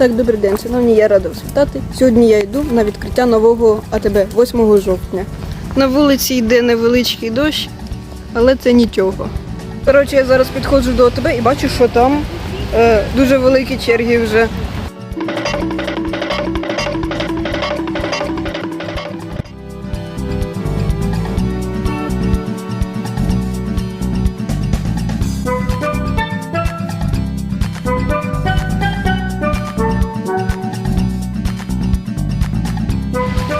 Так, добрий день, шановні, я рада вас вітати. Сьогодні я йду на відкриття нового АТБ 8 жовтня. На вулиці йде невеличкий дощ, але це нічого. Коротше, я зараз підходжу до АТБ і бачу, що там е, дуже великі черги вже.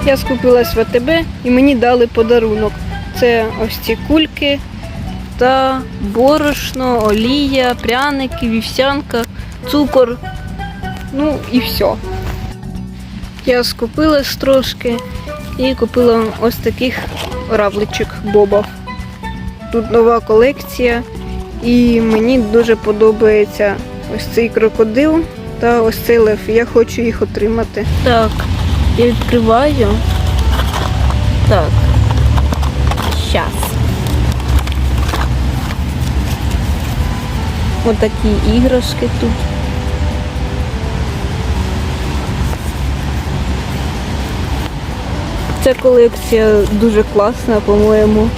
Я скупилась в АТБ і мені дали подарунок. Це ось ці кульки та борошно, олія, пряники, вівсянка, цукор. Ну і все. Я скупилась трошки і купила ось таких равличок бобов. Тут нова колекція, і мені дуже подобається ось цей крокодил та ось цей лев. Я хочу їх отримати. Так, я відкриваю. Так. Щас. Отакі іграшки тут. Ця колекція дуже класна, по-моєму.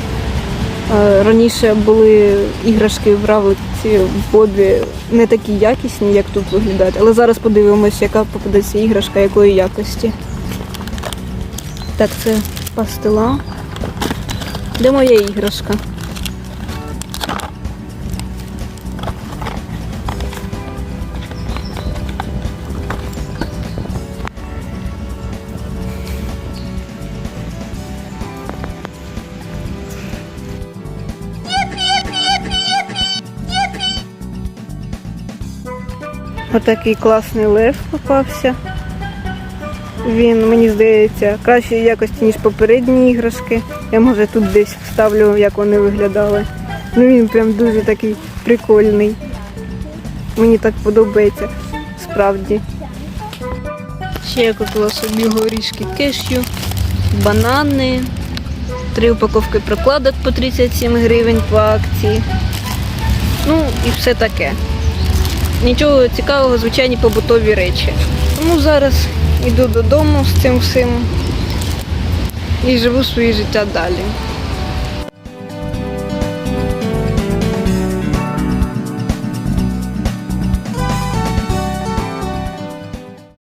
Раніше були іграшки в равлиці в Бобі не такі якісні, як тут виглядають. Але зараз подивимось, яка попадеться іграшка, якої якості. Так, це пастила. Де моя іграшка? Отакий класний лев попався. Він, мені здається, кращої якості, ніж попередні іграшки. Я може тут десь вставлю, як вони виглядали. Ну він прям дуже такий прикольний. Мені так подобається, справді. Ще я купила собі горішки кешю, банани, три упаковки прокладок по 37 гривень по акції. Ну і все таке. Нічого цікавого, звичайні побутові речі. Тому зараз йду додому з цим всім і живу своє життя далі.